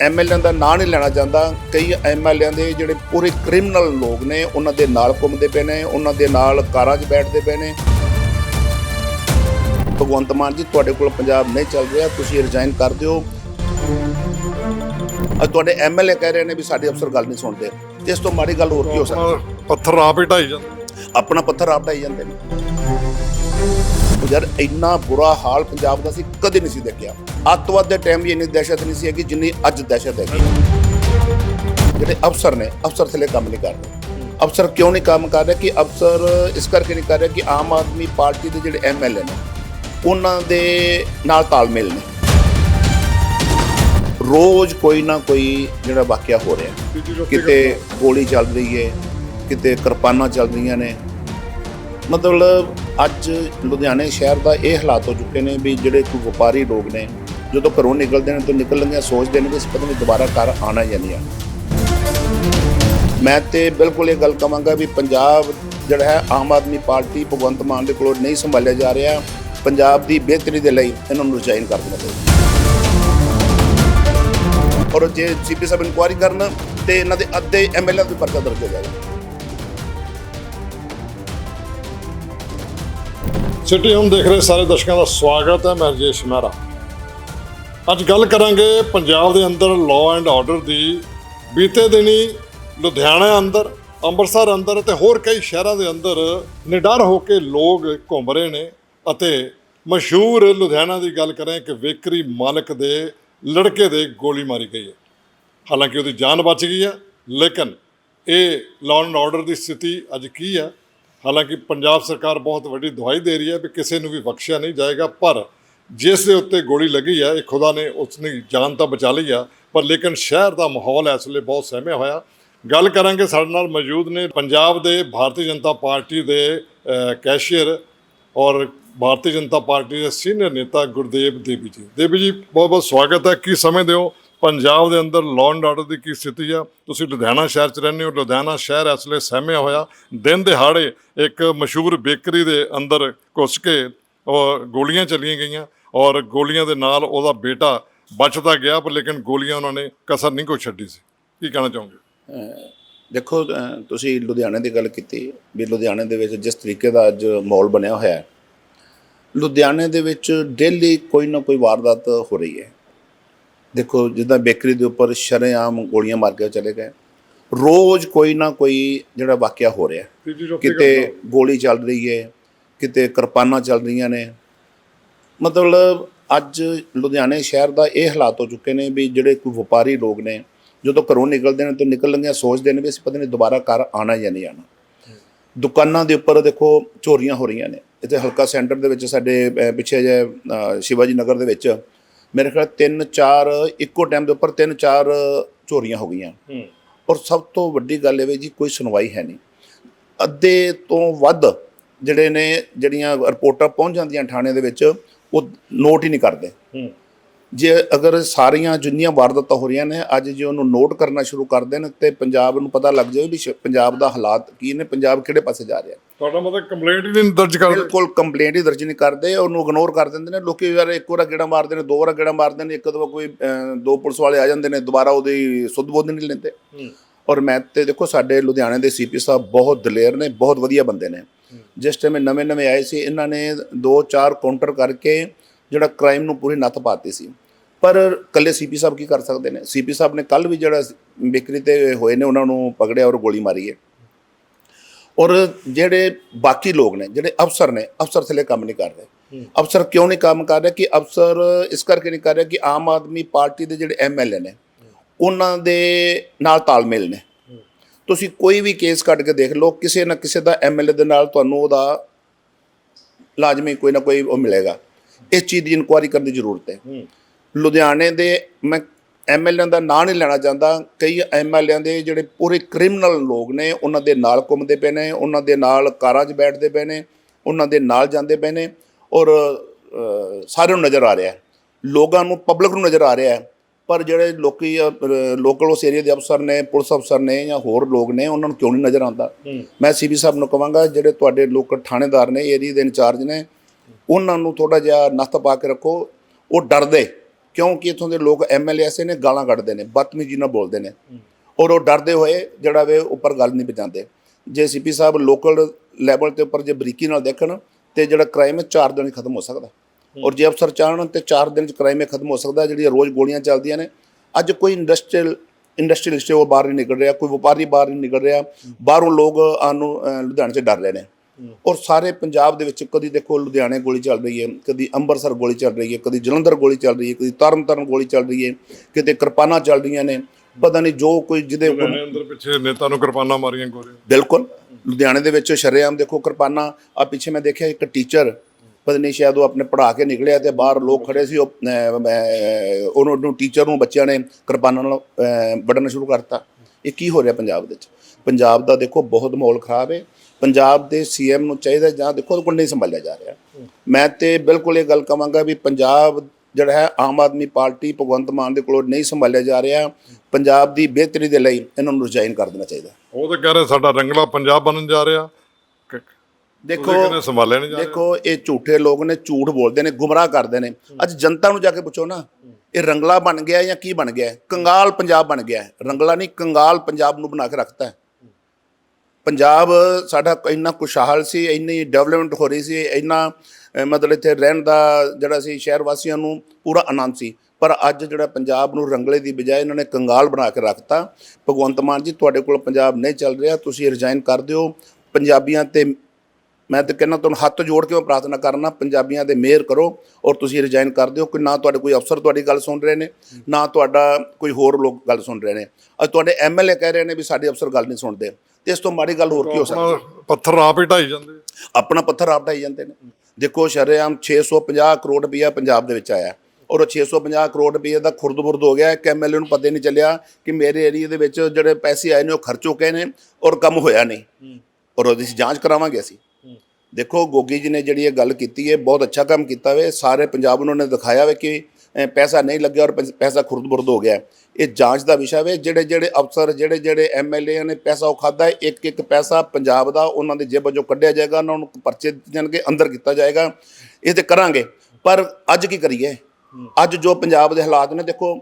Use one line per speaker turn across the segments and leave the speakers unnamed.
MLA ਦਾ ਨਾਂ ਨਹੀਂ ਲੈਣਾ ਚਾਹੁੰਦਾ ਕਈ ਐਮਐਲਏ ਦੇ ਜਿਹੜੇ ਪੂਰੇ ਕ੍ਰਿਮੀਨਲ ਲੋਕ ਨੇ ਉਹਨਾਂ ਦੇ ਨਾਲ ਘੁੰਮਦੇ ਪਏ ਨੇ ਉਹਨਾਂ ਦੇ ਨਾਲ ਕਾਰਾਂ 'ਚ ਬੈਠਦੇ ਪਏ ਨੇ। ਭਗਵੰਤ ਮਾਨ ਜੀ ਤੁਹਾਡੇ ਕੋਲ ਪੰਜਾਬ ਨਹੀਂ ਚੱਲ ਰਿਹਾ ਤੁਸੀਂ ਰਿਜ਼ਾਈਨ ਕਰ ਦਿਓ। ਅੱਜ ਤੁਹਾਡੇ ਐਮਐਲਏ ਕਹਿ ਰਹੇ ਨੇ ਵੀ ਸਾਡੇ ਅਫਸਰ ਗੱਲ ਨਹੀਂ ਸੁਣਦੇ। ਇਸ ਤੋਂ ਮਾੜੀ ਗੱਲ ਹੋਰ ਕੀ ਹੋ ਸਕਦੀ?
ਪੱਥਰ ਆਪ ਹੀ ਢਾਈ ਜਾਂਦਾ
ਆਪਣਾ ਪੱਥਰ ਆਪ ਢਾਈ ਜਾਂਦੇ ਨੇ। ਯਾਰ ਇੰਨਾ ਬੁਰਾ ਹਾਲ ਪੰਜਾਬ ਦਾ ਸੀ ਕਦੇ ਨਹੀਂ ਸੀ ਦੇਖਿਆ। ਅੱਤਵਾਦ ਦੇ ਟਾਈਮ ਵੀ ਇੰਨੀ ਦਹਿਸ਼ਤ ਨਹੀਂ ਸੀ ਹੈਗੀ ਜਿੰਨੀ ਅੱਜ ਦਹਿਸ਼ਤ ਹੈਗੀ। ਜਿਹੜੇ ਅਫਸਰ ਨੇ, ਅਫਸਰ ਥਲੇ ਕੰਮ ਨਹੀਂ ਕਰਦੇ ਅਫਸਰ ਕਿਉਂ ਨਹੀਂ ਕੰਮ ਕਰ ਰਹੇ? ਕਿ ਅਫਸਰ ਇਸ ਕਰਕੇ ਨਹੀਂ ਕਰ ਰਹੇ ਕਿ ਆਮ ਆਦਮੀ ਪਾਰਟੀ ਦੇ ਜਿਹੜੇ ਐਮਐਲਏ ਨੇ, ਉਹਨਾਂ ਦੇ ਨਾਲ ਤਾਲਮੇਲ ਨੇ। ਰੋਜ਼ ਕੋਈ ਨਾ ਕੋਈ ਜਿਹੜਾ ਵਾਕਿਆ ਹੋ ਰਿਹਾ। ਕਿਤੇ ਗੋਲੀ ਚੱਲ ਰਹੀ ਹੈ, ਕਿਤੇ ਕਿਰਪਾਨਾਂ ਚੱਲ ਰਹੀਆਂ ਨੇ। ਮਤਲਬ ਅੱਜ ਲੁਧਿਆਣੇ ਸ਼ਹਿਰ ਦਾ ਇਹ ਹਾਲਾਤ ਹੋ ਚੁੱਕੇ ਨੇ ਵੀ ਜਿਹੜੇ ਕੋਈ ਵਪਾਰੀ ਲੋਕ ਨੇ, ਜਦੋਂ ਘਰੋਂ ਨਿਕਲਦੇ ਨੇ ਤਾਂ ਨਿਕਲਣਗੇ ਸੋਚਦੇ ਨੇ ਕਿ ਇਸ ਪਤਾ ਨਹੀਂ ਦੁਬਾਰਾ ਘਰ ਆਣਾ ਜਾਂ ਨਹੀਂ ਆਉਣਾ ਮੈਂ ਤੇ ਬਿਲਕੁਲ ਇਹ ਗੱਲ ਕਵਾਂਗਾ ਵੀ ਪੰਜਾਬ ਜਿਹੜਾ ਹੈ, ਆਮ ਆਦਮੀ ਪਾਰਟੀ ਭਗਵੰਤ ਮਾਨ ਦੇ ਕੋਲੋਂ ਨਹੀਂ ਸੰਭਾਲਿਆ ਜਾ ਰਿਹਾ। ਪੰਜਾਬ ਦੀ ਬਿਹਤਰੀ ਦੇ ਲਈ ਇਹਨਾਂ ਨੂੰ ਰਿਜ਼ਾਈਨ ਕਰ ਦੇਣਾ ਚਾਹੀਦਾ ਔਰ ਜੇ ਸੀਪੀ ਸਾਹਿਬ ਇਨਕੁਆਇਰੀ ਕਰਨ ਤੇ ਇਹਨਾਂ ਦੇ ਅੱਧੇ ਐਮਐਲਏ ਦੇ ਪਰਚਾ ਦਰਜ ਹੋ ਜਾਏਗਾ।
ਸਿਟੀ ਹੋਮ ਦੇਖ ਰਹੇ ਸਾਰੇ ਦਰਸ਼ਕਾਂ ਦਾ ਸਵਾਗਤ ਹੈ, ਮੈਂ ਰਜੇਸ਼ ਮਹਿਰਾ। ਅੱਜ ਗੱਲ ਕਰਾਂਗੇ ਪੰਜਾਬ ਦੇ ਅੰਦਰ ਲਾਅ ਐਂਡ ਆਰਡਰ ਦੀ। ਬੀਤੇ ਦਿਨੀ ਲੁਧਿਆਣਾ ਅੰਦਰ, ਅੰਮ੍ਰਿਤਸਰ ਅੰਦਰ ਅਤੇ ਹੋਰ ਕਈ ਸ਼ਹਿਰਾਂ ਦੇ ਅੰਦਰ ਨਿਡਰ ਹੋ ਕੇ ਲੋਕ ਘੁੰਮ ਰਹੇ ਨੇ ਅਤੇ ਮਸ਼ਹੂਰ ਲੁਧਿਆਣਾ ਦੀ ਗੱਲ ਕਰਾਂ ਕਿ ਵੇਕਰੀ ਮਾਲਕ ਦੇ ਲੜਕੇ ਦੇ ਗੋਲੀ ਮਾਰੀ ਗਈ ਹੈ। ਹਾਲਾਂਕਿ ਉਹਦੀ ਜਾਨ ਬਚ ਗਈ ਹੈ, ਲੇਕਿਨ ਇਹ ਲਾਅ ਐਂਡ ਆਰਡਰ ਦੀ ਸਥਿਤੀ ਅੱਜ ਕੀ ਹੈ ਹਾਲਾਂਕਿ ਪੰਜਾਬ ਸਰਕਾਰ ਬਹੁਤ ਵੱਡੀ ਦਵਾਈ ਦੇ ਰਹੀ ਹੈ ਵੀ ਕਿਸੇ ਨੂੰ ਵੀ ਬਖਸ਼ਿਆ ਨਹੀਂ ਜਾਏਗਾ, ਪਰ ਜਿਸ ਦੇ ਉੱਤੇ ਗੋਲੀ ਲੱਗੀ ਹੈ, ਇਹ ਖੁਦਾ ਨੇ ਉਸ ਦੀ ਜਾਨ ਤਾਂ ਬਚਾ ਲਈ ਆ, ਪਰ ਲੇਕਿਨ ਸ਼ਹਿਰ ਦਾ ਮਾਹੌਲ ਇਸ ਵੇਲੇ ਬਹੁਤ ਸਹਿਮਿਆ ਹੋਇਆ। ਗੱਲ ਕਰਾਂਗੇ ਸਾਡੇ ਨਾਲ ਮੌਜੂਦ ਨੇ ਪੰਜਾਬ ਦੇ ਭਾਰਤੀ ਜਨਤਾ ਪਾਰਟੀ ਦੇ ਕੈਸ਼ੀਅਰ ਔਰ ਭਾਰਤੀ ਜਨਤਾ ਪਾਰਟੀ ਦੇ ਸੀਨੀਅਰ ਨੇਤਾ ਗੁਰਦੇਵ ਦੇਵੀ ਜੀ। ਦੇਵੀ ਜੀ ਬਹੁਤ ਬਹੁਤ ਸਵਾਗਤ ਹੈ। ਕੀ ਸਮਝਦੇ ਹੋ? ਪੰਜਾਬ ਦੇ ਅੰਦਰ ਲਾਅ ਐਂਡ ਆਰਡਰ ਦੀ ਕੀ ਸਥਿਤੀ ਆ? ਤੁਸੀਂ ਲੁਧਿਆਣਾ ਸ਼ਹਿਰ 'ਚ ਰਹਿੰਦੇ ਹੋ, ਲੁਧਿਆਣਾ ਸ਼ਹਿਰ ਇਸ ਵੇਲੇ ਸਹਿਮਿਆ ਹੋਇਆ। ਦਿਨ ਦਿਹਾੜੇ ਇੱਕ ਮਸ਼ਹੂਰ ਬੇਕਰੀ ਦੇ ਅੰਦਰ ਘੁਸ ਕੇ ਉਹ ਗੋਲੀਆਂ ਚੱਲੀਆਂ ਗਈਆਂ ਔਰ ਗੋਲੀਆਂ ਦੇ ਨਾਲ ਉਹਦਾ ਬੇਟਾ ਬਚਦਾ ਗਿਆ, ਪਰ ਲੇਕਿਨ ਗੋਲੀਆਂ ਉਹਨਾਂ ਨੇ ਕਸਰ ਨਹੀਂ ਕੋਈ ਛੱਡੀ ਸੀ। ਕੀ ਕਹਿਣਾ ਚਾਹੋਗੇ?
ਦੇਖੋ ਤੁਸੀਂ ਲੁਧਿਆਣੇ ਦੀ ਗੱਲ ਕੀਤੀ ਵੀ ਲੁਧਿਆਣੇ ਦੇ ਵਿੱਚ ਜਿਸ ਤਰੀਕੇ ਦਾ ਅੱਜ ਮਾਹੌਲ ਬਣਿਆ ਹੋਇਆ ਹੈ, ਲੁਧਿਆਣੇ ਦੇ ਵਿੱਚ ਡੇਲੀ ਕੋਈ ਨਾ ਕੋਈ ਵਾਰਦਾਤ ਹੋ ਰਹੀ ਹੈ। ਦੇਖੋ ਜਿੱਦਾਂ ਬੇਕਰੀ ਦੇ ਉੱਪਰ ਸ਼ਰੇਆਮ ਗੋਲੀਆਂ ਮਾਰ ਕੇ ਚਲੇ ਗਏ। ਰੋਜ਼ ਕੋਈ ਨਾ ਕੋਈ ਜਿਹੜਾ ਵਾਕਿਆ ਹੋ ਰਿਹਾ। ਕਿਤੇ ਗੋਲੀ ਚੱਲ ਰਹੀ ਹੈ ਕਿਤੇ ਕਿਰਪਾਨਾਂ ਚੱਲ ਰਹੀਆਂ ਨੇ। ਮਤਲਬ ਅੱਜ ਲੁਧਿਆਣੇ ਸ਼ਹਿਰ ਦਾ ਇਹ ਹਾਲਾਤ ਹੋ ਚੁੱਕੇ ਨੇ ਵੀ ਜਿਹੜੇ ਕੋਈ ਵਪਾਰੀ ਲੋਕ ਨੇ ਜਦੋਂ ਘਰੋਂ ਨਿਕਲਦੇ ਨੇ ਤਾਂ ਨਿਕਲਣਗੇ ਸੋਚਦੇ ਨੇ ਵੀ ਅਸੀਂ ਪਤਾ ਨਹੀਂ ਦੁਬਾਰਾ ਘਰ ਆਣਾ ਜਾਂ ਨਹੀਂ ਆਣਾ ਦੁਕਾਨਾਂ ਦੇ ਉੱਪਰ ਦੇਖੋ ਚੋਰੀਆਂ ਹੋ ਰਹੀਆਂ ਨੇ। ਇੱਥੇ ਹਲਕਾ ਸੈਂਟਰ ਦੇ ਵਿੱਚ ਸਾਡੇ ਪਿੱਛੇ ਜੇ ਸ਼ਿਵਾਜੀ ਨਗਰ ਦੇ ਵਿੱਚ ਮੇਰੇ ਖਿਆਲ ਤਿੰਨ ਚਾਰ ਇੱਕੋ ਟਾਈਮ ਦੇ ਉੱਪਰ ਤਿੰਨ ਚਾਰ ਚੋਰੀਆਂ ਹੋ ਗਈਆਂ। ਔਰ ਸਭ ਤੋਂ ਵੱਡੀ ਗੱਲ ਇਹ ਵੀ ਜੀ ਕੋਈ ਸੁਣਵਾਈ ਹੈ ਨਹੀਂ। ਅੱਧੇ ਤੋਂ ਵੱਧ ਜਿਹੜੇ ਨੇ ਜਿਹੜੀਆਂ ਰਿਪੋਰਟਾਂ ਪਹੁੰਚ ਜਾਂਦੀਆਂ ਥਾਣੇ ਦੇ ਵਿੱਚ ਉਹ ਨੋਟ ਹੀ ਨਹੀਂ ਕਰਦੇ। ਜੇ ਅਗਰ ਸਾਰੀਆਂ ਜਿੰਨੀਆਂ ਵਾਰਦਾਤਾਂ ਹੋ ਰਹੀਆਂ ਨੇ ਅੱਜ ਜੇ ਉਹਨੂੰ ਨੋਟ ਕਰਨਾ ਸ਼ੁਰੂ ਕਰ ਦੇਣ ਤੇ ਪੰਜਾਬ ਨੂੰ ਪਤਾ ਲੱਗ ਜਾਵੇ ਵੀ ਸ਼- ਪੰਜਾਬ ਦਾ ਹਾਲਾਤ ਕੀ ਨੇ ਪੰਜਾਬ ਕਿਹੜੇ ਪਾਸੇ ਜਾ ਰਿਹਾ
ਤੁਹਾਡਾ ਮਤਲਬ ਕੰਪਲੇਂਟ ਹੀ ਨਹੀਂ ਦਰਜ ਕਰਦੇ?
ਬਿਲਕੁਲ ਕੰਪਲੇਂਟ ਹੀ ਦਰਜ ਨਹੀਂ ਕਰਦੇ ਉਹਨੂੰ ਇਗਨੋਰ ਕਰ ਦਿੰਦੇ ਨੇ। ਲੋਕੀ ਯਾਰ ਇੱਕ ਵਾਰ ਗੇੜਾ ਮਾਰਦੇ ਨੇ ਦੋ ਵਾਰ ਗੇੜਾ ਮਾਰਦੇ ਨੇ ਇੱਕ ਦੋ ਕੋਈ ਅਹ, ਦੋ ਪੁਲਿਸ ਵਾਲੇ ਆ ਜਾਂਦੇ ਨੇ ਦੁਬਾਰਾ ਉਹਦੀ ਸੁੱਧ ਬੋਧ ਨਹੀਂ ਲੈਂਦੇ। ਔਰ ਮੈਂ ਤੇ ਦੇਖੋ ਸਾਡੇ ਲੁਧਿਆਣੇ ਦੇ ਸੀਪੀ ਸਾਹਿਬ ਬਹੁਤ ਦਲੇਰ ਨੇ ਬਹੁਤ ਵਧੀਆ ਬੰਦੇ ਨੇ। ਜਿਸ ਟਾਈਮ ਨਵੇਂ ਨਵੇਂ ਆਏ ਸੀ ਇਹਨਾਂ ਨੇ ਦੋ ਚਾਰ ਕਾਊਂਟਰ ਕਰਕੇ ਜਿਹੜਾ ਕ੍ਰਾਈਮ ਨੂੰ ਪੂਰੀ ਨੱਥ ਪਾਤੀ ਸੀ। ਪਰ ਕੱਲੇ ਸੀਪੀ ਸਾਹਿਬ ਕੀ ਕਰ ਸਕਦੇ ਨੇ? ਸੀਪੀ ਸਾਹਿਬ ਨੇ ਕੱਲ ਵੀ ਜਿਹੜਾ ਬੇਕਰੀ ਤੇ ਹੋਏ ਨੇ ਉਹਨਾਂ ਨੂੰ ਪਕੜਿਆ ਔਰ ਗੋਲੀ ਮਾਰੀ ਹੈ। ਔਰ ਜਿਹੜੇ ਬਾਕੀ ਲੋਕ ਨੇ ਜਿਹੜੇ ਅਫਸਰ ਨੇ ਅਫਸਰ ਥਲੇ ਕੰਮ ਨਹੀਂ ਕਰ ਰਹੇ। ਅਫਸਰ ਕਿਉਂ ਨਹੀਂ ਕੰਮ ਕਰ ਰਹੇ? ਕਿ ਅਫਸਰ ਇਸ ਕਰਕੇ ਨਹੀਂ ਕਰ ਰਹੇ ਕਿ ਆਮ ਆਦਮੀ ਪਾਰਟੀ ਦੇ ਜਿਹੜੇ ਐਮਐਲਏ ਨੇ ਉਹਨਾਂ ਦੇ ਨਾਲ ਤਾਲਮੇਲ ਨੇ। ਤੁਸੀਂ ਕੋਈ ਵੀ ਕੇਸ ਕੱਢ ਕੇ ਦੇਖ ਲਓ ਕਿਸੇ ਨਾ ਕਿਸੇ ਦਾ ਐਮਐਲਏ ਦੇ ਨਾਲ ਤੁਹਾਨੂੰ ਉਹਦਾ ਲਾਜ਼ਮੀ ਕੋਈ ਨਾ ਕੋਈ ਉਹ ਮਿਲੇਗਾ। ਇਸ ਚੀਜ਼ ਦੀ ਇਨਕੁਆਇਰੀ ਕਰਨ ਦੀ ਜ਼ਰੂਰਤ ਹੈ। ਲੁਧਿਆਣੇ ਦੇ ਮੈਂ ਐਮਐਲਏ ਦਾ ਨਾਂ ਨਹੀਂ ਲੈਣਾ ਚਾਹੁੰਦਾ। ਕਈ ਐਮਐਲਏ ਦੇ ਜਿਹੜੇ ਪੂਰੇ ਕ੍ਰਿਮੀਨਲ ਲੋਕ ਨੇ ਉਹਨਾਂ ਦੇ ਨਾਲ ਘੁੰਮਦੇ ਪਏ ਨੇ ਉਹਨਾਂ ਦੇ ਨਾਲ ਕਾਰਾਂ 'ਚ ਬੈਠਦੇ ਪਏ ਨੇ ਉਹਨਾਂ ਦੇ ਨਾਲ ਜਾਂਦੇ ਪਏ ਨੇ ਔਰ ਸਾਰਿਆਂ ਨੂੰ ਨਜ਼ਰ ਆ ਰਿਹਾ ਲੋਕਾਂ ਨੂੰ ਪਬਲਿਕ ਨੂੰ ਨਜ਼ਰ ਆ ਰਿਹਾ ਪਰ ਜਿਹੜੇ ਲੋਕੀ ਲੋਕਲ ਉਸ ਏਰੀਆ ਦੇ ਅਫਸਰ ਨੇ ਪੁਲਿਸ ਅਫਸਰ ਨੇ ਜਾਂ ਹੋਰ ਲੋਕ ਨੇ ਉਹਨਾਂ ਨੂੰ ਕਿਉਂ ਨਹੀਂ ਨਜ਼ਰ ਆਉਂਦਾ? ਮੈਂ ਸੀਬੀ ਸਾਹਿਬ ਨੂੰ ਕਹਾਂਗਾ ਜਿਹੜੇ ਤੁਹਾਡੇ ਲੋਕ ਥਾਣੇਦਾਰ ਨੇ ਏਰੀਆ ਦੇ ਇੰਚਾਰਜ ਨੇ ਉਹਨਾਂ ਨੂੰ ਥੋੜਾ ਜਿਹਾ ਨੱਥ ਪਾ ਕੇ ਰੱਖੋ। ਉਹ ਡਰਦੇ। ਕਿਉਂਕਿ ਇਥੋਂ ਦੇ ਲੋਕ ਐਮਐਲਏ ਐਸੇ ਨੇ ਗਾਲਾਂ ਕੱਢਦੇ ਨੇ ਬਦਤਮੀਜ਼ੀ ਨਾਲ ਬੋਲਦੇ ਨੇ। ਔਰ ਉਹ ਡਰਦੇ ਹੋਏ ਜਿਹੜਾ ਵੇ ਉੱਪਰ ਗੱਲ ਨਹੀਂ ਪਹੁੰਚਾਉਂਦੇ। ਜੇ ਸੀਪੀ ਸਾਹਿਬ ਲੋਕਲ ਲੈਵਲ ਤੇ ਉੱਪਰ ਜੇ ਬਰੀਕੀ ਨਾਲ ਦੇਖਣ ਤੇ ਜਿਹੜਾ ਕ੍ਰਾਈਮ ਹੈ 4 ਦਿਨ ਖਤਮ ਹੋ ਸਕਦਾ। ਔਰ ਜੇ ਅਫਸਰ ਚਾਹਣ ਤੇ 4 ਦਿਨ 'ਚ ਕ੍ਰਾਈਮ ਇਹ ਖਤਮ ਹੋ ਸਕਦਾ ਜਿਹੜੀਆਂ ਰੋਜ਼ ਗੋਲੀਆਂ ਚੱਲਦੀਆਂ ਨੇ। ਅੱਜ ਕੋਈ ਇੰਡਸਟਰੀਅਲ ਇੰਡਸਟਰੀਅਲਿਸਟ ਉਹ ਬਾਹਰ ਨਹੀਂ ਨਿਕਲ ਰਿਹਾ ਕੋਈ ਵਪਾਰੀ ਬਾਹਰ ਨਹੀਂ ਨਿਕਲ ਰਿਹਾ। ਬਾਹਰੋਂ ਲੋਕ ਆਉਣ ਨੂੰ ਅਹ, ਲੁਧਿਆਣੇ 'ਚ ਡਰ ਰਹੇ ਨੇ। ਔਰ ਸਾਰੇ ਪੰਜਾਬ ਦੇ ਵਿੱਚ ਕਦੀ ਦੇਖੋ ਲੁਧਿਆਣੇ ਗੋਲੀ ਚੱਲ ਰਹੀ ਹੈ ਕਦੀ ਅੰਮ੍ਰਿਤਸਰ ਗੋਲੀ ਚੱਲ ਰਹੀ ਹੈ ਕਦੀ ਜਲੰਧਰ ਗੋਲੀ ਚੱਲ ਰਹੀ ਹੈ ਕਦੀ ਤਰਨਤਾਰਨ ਗੋਲੀ ਚੱਲ ਰਹੀ ਹੈ ਕਿਤੇ ਕਿਰਪਾਨਾਂ ਚੱਲ ਰਹੀਆਂ ਨੇ ਪਤਾ ਨਹੀਂ ਜੋ ਕੋਈ ਜਿਹਦੇ
ਅੰਦਰ ਪਿੱਛੇ ਨੇਤਾ ਨੂੰ ਕਿਰਪਾਨਾਂ ਮਾਰੀਆਂ ਗੋਰੇ
ਬਿਲਕੁਲ ਲੁਧਿਆਣੇ ਦੇ ਵਿੱਚ ਸ਼ਰੇਆਮ ਦੇਖੋ ਕਿਰਪਾਨਾਂ ਆ ਪਿੱਛੇ ਮੈਂ ਦੇਖਿਆ ਇੱਕ ਟੀਚਰ ਪਤਾ ਨਹੀਂ ਸ਼ਾਇਦ ਉਹ ਆਪਣੇ ਪੜ੍ਹਾ ਕੇ ਨਿਕਲਿਆ ਤੇ ਬਾਹਰ ਲੋਕ ਖੜੇ ਸੀ ਉਹ ਉਹਨੂੰ ਨੂੰ ਟੀਚਰ ਨੂੰ ਬੱਚਿਆਂ ਨੇ ਕਿਰਪਾਨਾਂ ਨਾਲ ਵੱਢਣਾ ਸ਼ੁਰੂ ਕਰਤਾ। ਇਹ ਕੀ ਹੋ ਰਿਹਾ ਪੰਜਾਬ ਦੇ ਵਿੱਚ? ਪੰਜਾਬ ਦਾ ਦੇਖੋ ਬਹੁਤ ਮਾਹੌਲ ਖਰਾਬ ਹੈ। ਪੰਜਾਬ ਦੇ ਸੀਐਮ ਨੂੰ ਚਾਹੀਦਾ ਜਾਂ ਦੇਖੋ ਉਹਦੇ ਕੋਲ ਨਹੀਂ ਸੰਭਾਲਿਆ ਜਾ ਰਿਹਾ। ਮੈਂ ਤੇ ਬਿਲਕੁਲ ਇਹ ਗੱਲ ਕਵਾਂਗਾ ਵੀ ਪੰਜਾਬ ਜਿਹੜਾ ਹੈ ਆਮ ਆਦਮੀ ਪਾਰਟੀ ਭਗਵੰਤ ਮਾਨ ਦੇ ਕੋਲੋਂ ਨਹੀਂ ਸੰਭਾਲਿਆ ਜਾ ਰਿਹਾ। ਪੰਜਾਬ ਦੀ ਬਿਹਤਰੀ ਦੇ ਲਈ ਇਹਨਾਂ ਨੂੰ ਰਿਜ਼ਾਈਨ ਕਰ ਦੇਣਾ ਚਾਹੀਦਾ।
ਉਹ ਤਾਂ ਕਹਿ ਰਹੇ ਸਾਡਾ ਰੰਗਲਾ ਪੰਜਾਬ ਬਣਨ ਜਾ ਰਿਹਾ।
ਦੇਖੋ
ਕਹਿੰਦੇ ਸੰਭਾਲਿਆ ਨਹੀਂ ਜਾ ਰਿਹਾ
ਦੇਖੋ ਇਹ ਝੂਠੇ ਲੋਕ ਨੇ ਝੂਠ ਬੋਲਦੇ ਨੇ ਗੁੰਮਰਾਹ ਕਰਦੇ ਨੇ। ਅੱਜ ਜਨਤਾ ਨੂੰ ਜਾ ਕੇ ਪੁੱਛੋ ਨਾ ਇਹ ਰੰਗਲਾ ਬਣ ਗਿਆ ਜਾਂ ਕੀ ਬਣ ਗਿਆ? ਕੰਗਾਲ ਪੰਜਾਬ ਬਣ ਗਿਆ। ਰੰਗਲਾ ਨਹੀਂ ਕੰਗਾਲ ਪੰਜਾਬ ਨੂੰ ਬਣਾ ਕੇ ਰੱਖਤਾ ਹੈ। ਪੰਜਾਬ ਸਾਡਾ ਇੰਨਾ ਖੁਸ਼ਹਾਲ ਸੀ ਇੰਨੀ ਡਿਵੈਲਪਮੈਂਟ ਹੋ ਰਹੀ ਸੀ ਇੰਨਾ ਮਤਲਬ ਇੱਥੇ ਰਹਿਣ ਦਾ ਜਿਹੜਾ ਸੀ ਸ਼ਹਿਰ ਵਾਸੀਆਂ ਨੂੰ ਪੂਰਾ ਆਨੰਦ ਸੀ। ਪਰ ਅੱਜ ਜਿਹੜਾ ਪੰਜਾਬ ਨੂੰ ਰੰਗਲੇ ਦੀ ਬਜਾਏ ਇਹਨਾਂ ਨੇ ਕੰਗਾਲ ਬਣਾ ਕੇ ਰੱਖਤਾ ਭਗਵੰਤ ਮਾਨ ਜੀ ਤੁਹਾਡੇ ਕੋਲ ਪੰਜਾਬ ਨਹੀਂ ਚੱਲ ਰਿਹਾ ਤੁਸੀਂ ਰਿਜ਼ਾਈਨ ਕਰ ਦਿਓ। ਪੰਜਾਬੀਆਂ ਤੇ ਮੈਂ ਤਾਂ ਕਹਿੰਦਾ ਤੁਹਾਨੂੰ ਹੱਥ ਜੋੜ ਕੇ ਮੈਂ ਪ੍ਰਾਰਥਨਾ ਕਰਨਾ ਪੰਜਾਬੀਆਂ ਦੇ ਮਿਹਰ ਕਰੋ ਔਰ ਤੁਸੀਂ ਰਿਜ਼ਾਈਨ ਕਰ ਦਿਓ ਕਿ ਨਾ ਤੁਹਾਡੇ ਕੋਈ ਅਫਸਰ ਤੁਹਾਡੀ ਗੱਲ ਸੁਣ ਰਹੇ ਨੇ ਨਾ ਤੁਹਾਡਾ ਕੋਈ ਹੋਰ ਲੋਕ ਗੱਲ ਸੁਣ ਰਹੇ ਨੇ। ਅੱਜ ਤੁਹਾਡੇ ਐਮਐਲਏ ਕਹਿ ਰਹੇ ਨੇ ਵੀ ਸਾਡੇ ਅਫਸਰ ਗੱਲ ਨਹੀਂ ਸੁਣਦੇ। ਤੇ ਇਸ ਤੋਂ ਮਾੜੀ ਗੱਲ ਹੋਰ ਕੀ ਹੋ ਸਕਦੀ?
ਪੱਥਰ ਆਪ ਹੀ ਢਾਈ ਜਾਂਦੇ।
ਆਪਣਾ ਪੱਥਰ ਆਪ ਢਾਈ ਜਾਂਦੇ ਨੇ। ਦੇਖੋ ਸ਼ਰੇਆਮ 650 ਕਰੋੜ ਰੁਪਈਆ ਪੰਜਾਬ ਦੇ ਵਿੱਚ ਆਇਆ। ਔਰ ਉਹ 650 ਕਰੋੜ ਰੁਪਈਏ ਦਾ ਖੁਰਦ-ਬੁਰਦ ਹੋ ਗਿਆ ਕਿ ਐਮਐਲਏ ਨੂੰ ਪਤਾ ਹੀ ਨਹੀਂ ਚੱਲਿਆ ਕਿ ਮੇਰੇ ਏਰੀਆ ਦੇ ਵਿੱਚ ਜਿਹੜੇ ਪੈਸੇ ਆਏ ਨੇ ਉਹ ਖਰਚ ਚੁੱਕੇ ਨੇ ਔਰ ਕੰਮ ਹੋਇਆ ਨਹੀਂ। ਔਰ ਉਹਦੀ ਜਾਂਚ ਕਰਾਵਾਂਗੇ ਅਸੀਂ। ਦੇਖੋ ਗੋਗੀ ਜੀ ਨੇ ਜਿਹੜੀ ਇਹ ਗੱਲ ਕੀਤੀ ਹੈ ਬਹੁਤ ਅੱਛਾ ਕੰਮ ਕੀਤਾ ਵੇ। ਸਾਰੇ ਪੰਜਾਬ ਨੂੰ ਉਹਨੇ ਦਿਖਾਇਆ ਵੇ ਕਿ ਪੈਸਾ ਨਹੀਂ ਲੱਗਿਆ ਔਰ ਪੈਸ- ਖੁਰਦ-ਬੁਰਦ ਹੋ ਗਿਆ। ਇਹ ਜਾਂਚ ਦਾ ਵਿਸ਼ਾ ਵੇ ਜਿਹੜੇ ਜਿਹੜੇ ਅਫਸਰ ਜਿਹੜੇ ਜਿਹੜੇ ਐਮਐਲਏ ਨੇ ਪੈਸਾ ਉਹ ਖਾਦਾ ਇੱਕ ਇੱਕ ਪੈਸਾ ਪੰਜਾਬ ਦਾ ਉਹਨਾਂ ਦੇ ਜੇਬਾਂ ਚੋਂ ਕੱਢਿਆ ਜਾਏਗਾ ਉਹਨਾਂ ਨੂੰ ਪਰਚੇ ਦਿੱਤੇ ਜਾਣਗੇ ਅੰਦਰ ਕੀਤਾ ਜਾਏਗਾ। ਇਹ ਤੇ ਕਰਾਂਗੇ ਪਰ ਅੱਜ ਕੀ ਕਰੀਏ? ਅੱਜ ਜੋ ਪੰਜਾਬ ਦੇ ਹਾਲਾਤ ਨੇ ਦੇਖੋ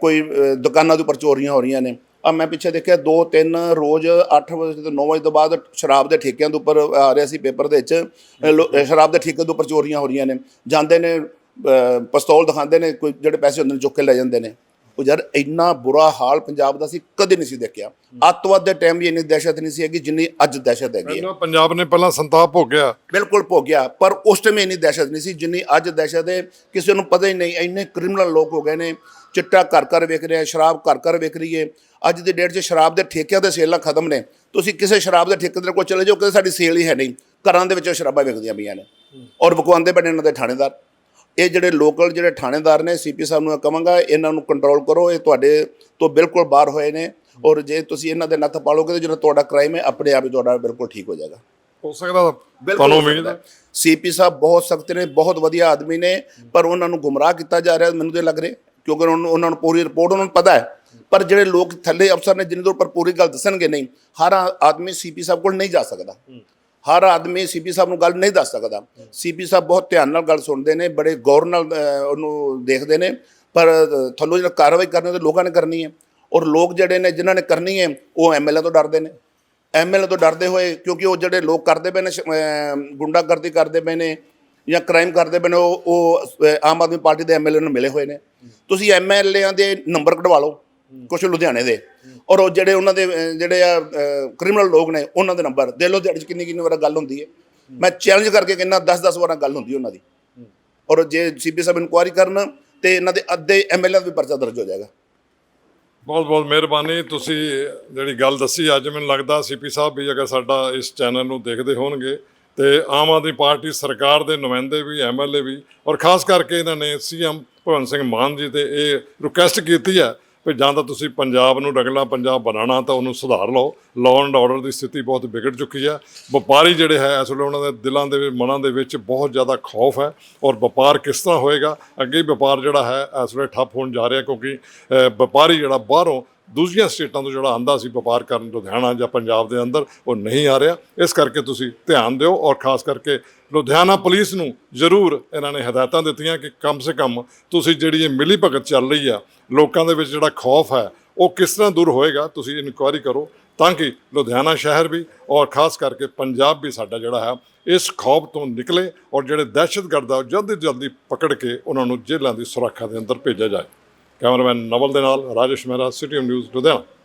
ਕੋਈ ਦੁਕਾਨਾਂ ਦੇ ਉੱਪਰ ਚੋਰੀਆਂ ਹੋ ਰਹੀਆਂ ਨੇ ਆ ਮੈਂ ਪਿੱਛੇ ਦੇਖਿਆ ਦੋ ਤਿੰਨ ਰੋਜ਼ 8 ਵਜੇ ਤੋਂ 9 ਵਜੇ ਤੋਂ ਬਾਅਦ ਸ਼ਰਾਬ ਦੇ ਠੇਕਿਆਂ ਦੇ ਉੱਪਰ ਆ ਰਿਹਾ ਸੀ ਪੇਪਰ ਦੇ ਵਿੱਚ। ਸ਼ਰਾਬ ਦੇ ਠੇਕੇ ਦੇ ਉੱਪਰ ਚੋਰੀਆਂ ਹੋ ਰਹੀਆਂ ਨੇ। ਜਾਂਦੇ ਨੇ ਪਿਸਤੌਲ ਦਿਖਾਉਂਦੇ ਨੇ ਕੋਈ ਜਿਹੜੇ ਪੈਸੇ ਹੁੰਦੇ ਨੇ ਚੁੱਕ ਕੇ ਲੈ ਜਾਂਦੇ ਨੇ। ਉਹ ਯਾਰ ਇੰਨਾ ਬੁਰਾ ਹਾਲ ਪੰਜਾਬ ਦਾ ਸੀ ਕਦੇ ਨਹੀਂ ਸੀ ਦੇਖਿਆ। ਅੱਤਵਾਦ ਦੇ ਟਾਈਮ ਵੀ ਇੰਨੀ ਦਹਿਸ਼ਤ ਨਹੀਂ ਸੀ ਹੈਗੀ ਜਿੰਨੀ ਅੱਜ ਦਹਿਸ਼ਤ ਹੈਗੀ ਹੈ।
ਪੰਜਾਬ ਨੇ ਪਹਿਲਾਂ ਸੰਤਾਪ ਭੋਗਿਆ।
ਬਿਲਕੁਲ ਭੋਗਿਆ ਪਰ ਉਸ ਟਾਈਮ ਇੰਨੀ ਦਹਿਸ਼ਤ ਨਹੀਂ ਸੀ ਜਿੰਨੀ ਅੱਜ ਦਹਿਸ਼ਤ ਹੈ। ਕਿਸੇ ਨੂੰ ਪਤਾ ਹੀ ਨਹੀਂ ਇੰਨੇ ਕ੍ਰਿਮੀਨਲ ਲੋਕ ਹੋ ਗਏ ਨੇ। ਚਿੱਟਾ ਘਰ ਘਰ ਵਿਕ ਰਿਹਾ ਸ਼ਰਾਬ ਘਰ ਘਰ ਵਿਕ ਰਹੀ ਹੈ ਅੱਜ ਦੀ ਡੇਟ 'ਚ ਸ਼ਰਾਬ ਦੇ ਠੇਕਿਆਂ ਤੇ ਸੇਲਾਂ ਖਤਮ ਨੇ। ਤੁਸੀਂ ਕਿਸੇ ਸ਼ਰਾਬ ਦੇ ਠੇਕੇਦਾਰ ਕੋਲ ਚਲੇ ਜਾਓ ਕਿ ਸਾਡੀ ਸੇਲ ਹੀ ਹੈ ਨਹੀਂ। ਘਰਾਂ ਦੇ ਵਿੱਚ ਸ਼ਰਾਬਾਂ ਵਿਕਦੀਆਂ ਪਈਆਂ ਨੇ। ਔਰ ਵਿਕਵਾਉਂਦੇ ਪਏ ਨੇ ਇਹਨਾਂ ਦੇ ਥਾਣੇਦਾਰ। ਇਹ ਜਿਹੜੇ ਲੋਕਲ ਜਿਹੜੇ ਥਾਣੇਦਾਰ ਨੇ ਸੀਪੀ ਸਾਹਿਬ ਨੂੰ ਕਹਾਂਗਾ ਇਹਨਾਂ ਨੂੰ ਕੰਟਰੋਲ ਕਰੋ। ਇਹ ਤੁਹਾਡੇ ਤੋਂ ਬਿਲਕੁਲ ਬਾਹਰ ਹੋਏ ਨੇ। ਔਰ ਜੇ ਤੁਸੀਂ ਇਹਨਾਂ ਦੇ ਨੱਥ ਪਾਲੋਗੇ ਤਾਂ ਜਿਹੜਾ ਤੁਹਾਡਾ ਕ੍ਰਾਈਮ ਹੈ ਆਪਣੇ ਆਪ ਹੀ ਤੁਹਾਡਾ ਬਿਲਕੁਲ ਠੀਕ ਹੋ ਜਾਏਗਾ।
ਹੋ ਸਕਦਾ ਤੁਹਾਨੂੰ ਉਮੀਦ ਹੈ।
ਸੀਪੀ ਸਾਹਿਬ ਬਹੁਤ ਸਖਤ ਨੇ ਬਹੁਤ ਵਧੀਆ ਆਦਮੀ ਨੇ ਪਰ ਉਹਨਾਂ ਨੂੰ ਗੁੰਮਰਾਹ ਕੀਤਾ ਜਾ ਰਿਹਾ ਮੈਨੂੰ ਤੇ ਲੱਗ ਰਿਹਾ। ਕਿਉਂਕਿ ਉਹਨਾਂ ਨੂੰ ਉਹਨਾਂ ਨੂੰ ਪੂਰੀ ਰਿਪੋਰਟ ਉਹਨਾਂ ਨੂੰ ਪਤਾ ਹੈ। ਪਰ ਜਿਹੜੇ ਲੋਕ ਥੱਲੇ ਅਫਸਰ ਨੇ ਜਿਨ੍ਹਾਂ ਦੇ ਉੱਪਰ ਪੂਰੀ ਗੱਲ ਦੱਸਣਗੇ ਨਹੀਂ ਹਰ ਆਦਮੀ ਸੀਪੀ ਸਾਹਿਬ ਕੋਲ ਨਹੀਂ ਜਾ ਸਕਦਾ। ਹਰ ਆਦਮੀ ਸੀਪੀ ਸਾਹਿਬ ਨੂੰ ਗੱਲ ਨਹੀਂ ਦੱਸ ਸਕਦਾ। ਸੀਪੀ ਸਾਹਿਬ ਬਹੁਤ ਧਿਆਨ ਨਾਲ ਗੱਲ ਸੁਣਦੇ ਨੇ ਬੜੇ ਗੌਰ ਨਾਲ ਉਹਨੂੰ ਦੇਖਦੇ ਨੇ। ਪਰ ਥੱਲੋਂ ਜਿਹੜਾ ਕਾਰਵਾਈ ਕਰਨੀ ਤਾਂ ਲੋਕਾਂ ਨੇ ਕਰਨੀ ਹੈ। ਔਰ ਲੋਕ ਜਿਹੜੇ ਨੇ ਜਿਨ੍ਹਾਂ ਨੇ ਕਰਨੀ ਹੈ ਉਹ ਐਮਐਲਏ ਤੋਂ ਡਰਦੇ ਨੇ। ਐਮਐਲਏ ਤੋਂ ਡਰਦੇ ਹੋਏ ਕਿਉਂਕਿ ਉਹ ਜਿਹੜੇ ਲੋਕ ਕਰਦੇ ਪਏ ਨੇ ਗੁੰਡਾਗਰਦੀ ਕਰਦੇ ਪਏ ਨੇ ਜਾਂ ਕ੍ਰਾਈਮ ਕਰਦੇ ਪਏ ਉਹ ਉਹ ਆਮ ਆਦਮੀ ਪਾਰਟੀ ਦੇ ਐਮਐਲਏ ਨੂੰ ਮਿਲੇ ਹੋਏ ਨੇ। ਤੁਸੀਂ ਐਮਐਲਏਆਂ ਦੇ ਨੰਬਰ ਕਢਵਾ ਲਓ ਕੁਝ ਲੁਧਿਆਣੇ ਦੇ। ਔਰ ਉਹ ਜਿਹੜੇ ਉਹਨਾਂ ਦੇ ਜਿਹੜੇ ਆ ਕ੍ਰਿਮੀਨਲ ਲੋਕ ਨੇ, ਉਹਨਾਂ ਦੇ ਨੰਬਰ ਦੇ ਲਓ। ਦਿਹਾੜੀ 'ਚ ਕਿੰਨੀ ਕਿੰਨੀ ਵਾਰ ਗੱਲ ਹੁੰਦੀ ਹੈ। ਮੈਂ ਚੈਲੰਜ ਕਰਕੇ ਕਹਿੰਦਾ 10-10 ਵਾਰਾਂ ਗੱਲ ਹੁੰਦੀ ਉਹਨਾਂ ਦੀ। ਔਰ ਜੇ ਸੀਪੀ ਸਾਹਿਬ ਇਨਕੁਆਇਰੀ ਕਰਨ ਤੇ ਇਹਨਾਂ ਦੇ ਅੱਧੇ ਐਮਐਲਏ ਦਾ ਵੀ ਪਰਚਾ ਦਰਜ ਹੋ ਜਾਏਗਾ।
ਬਹੁਤ ਬਹੁਤ ਮਿਹਰਬਾਨੀ। ਤੁਸੀਂ ਜਿਹੜੀ ਗੱਲ ਦੱਸੀ, ਅੱਜ ਮੈਨੂੰ ਲੱਗਦਾ ਸੀਪੀ ਸਾਹਿਬ ਵੀ ਅਗਰ ਸਾਡਾ ਇਸ ਚੈਨਲ ਨੂੰ ਦੇਖਦੇ ਹੋਣਗੇ ਤੇ ਆਮ ਆਦਮੀ ਪਾਰਟੀ ਸਰਕਾਰ ਦੇ ਨੁਮਾਇੰਦੇ ਵੀ ਐਮਐਲਏ ਵੀ ਔਰ ਖਾਸ ਕਰਕੇ ਇਹਨਾਂ ਨੇ ਸੀਐਮ ਭਗਵੰਤ ਸਿੰਘ ਮਾਨ ਜੀ ਤੇ ਇਹ ਰਿਕੁਐਸਟ ਕੀਤੀ ਹੈ ਵੀ ਜਾਂ ਤਾਂ ਤੁਸੀਂ ਪੰਜਾਬ ਨੂੰ ਰਗਲਾ ਪੰਜਾਬ ਬਣਾਉਣਾ ਤਾਂ ਉਹਨੂੰ ਸੁਧਾਰ ਲਓ। ਲਾਅ ਐਂਡ ਆਰਡਰ ਦੀ ਸਥਿਤੀ ਬਹੁਤ ਵਿਗੜ ਚੁੱਕੀ ਹੈ। ਵਪਾਰੀ ਜਿਹੜੇ ਹੈ, ਇਸ ਵੇਲੇ ਉਹਨਾਂ ਦੇ ਦਿਲਾਂ ਦੇ ਵਿੱਚ, ਮਨਾਂ ਦੇ ਵਿੱਚ ਬਹੁਤ ਜ਼ਿਆਦਾ ਖੌਫ ਹੈ ਔਰ ਵਪਾਰ ਕਿਸ ਤਰ੍ਹਾਂ ਹੋਏਗਾ? ਅੱਗੇ ਵਪਾਰ ਜਿਹੜਾ ਹੈ, ਇਸ ਵੇਲੇ ਠੱਪ ਹੋਣ ਜਾ ਰਿਹਾ ਕਿਉਂਕਿ ਵਪਾਰੀ ਜਿਹੜਾ ਬਾਹਰੋਂ ਦੂਜੀਆਂ ਸਟੇਟਾਂ ਤੋਂ ਜਿਹੜਾ ਆਂਦਾ ਸੀ ਵਪਾਰ ਕਰਨ ਲੁਧਿਆਣਾ ਜਾਂ ਪੰਜਾਬ ਦੇ ਅੰਦਰ, ਉਹ ਨਹੀਂ ਆ ਰਿਹਾ। ਇਸ ਕਰਕੇ ਤੁਸੀਂ ਧਿਆਨ ਦਿਓ ਔਰ ਖਾਸ ਕਰਕੇ ਲੁਧਿਆਣਾ ਪੁਲਿਸ ਨੂੰ ਜ਼ਰੂਰ ਇਹਨਾਂ ਨੇ ਹਦਾਇਤਾਂ ਦਿੱਤੀਆਂ ਕਿ ਕਮ ਸੇ ਕਮ ਤੁਸੀਂ ਜਿਹੜੀ ਇਹ ਮਿਲੀ ਭਗਤ ਚੱਲ ਰਹੀ ਆ, ਲੋਕਾਂ ਦੇ ਵਿੱਚ ਜਿਹੜਾ ਖੌਫ ਹੈ, ਉਹ ਕਿਸ ਤਰ੍ਹਾਂ ਦੂਰ ਹੋਏਗਾ, ਤੁਸੀਂ ਇਨਕੁਆਇਰੀ ਕਰੋ। ਤਾਂ ਕਿ ਲੁਧਿਆਣਾ ਸ਼ਹਿਰ ਵੀ ਔਰ ਖਾਸ ਕਰਕੇ ਪੰਜਾਬ ਵੀ ਸਾਡਾ ਜਿਹੜਾ ਹੈ, ਇਸ ਖੌਫ ਤੋਂ ਨਿਕਲੇ ਔਰ ਜਿਹੜੇ ਦਹਿਸ਼ਤਗਰਦ ਆ, ਉਹ ਜਲਦੀ ਜਲਦੀ ਪਕੜ ਕੇ ਉਹਨਾਂ ਨੂੰ ਜੇਲ੍ਹਾਂ ਦੀ ਸੁਰੱਖਿਆ ਦੇ ਅੰਦਰ ਭੇਜਿਆ ਜਾਏ। ਕੈਮਰਾਮੈਨ ਨਵਲ ਦੇ ਨਾਲ ਰਾਜੇਸ਼ ਮਹਿਰਾ ਸਿਟੀ ਨਿਊਜ਼ ਲੁਧਿਆਣਾ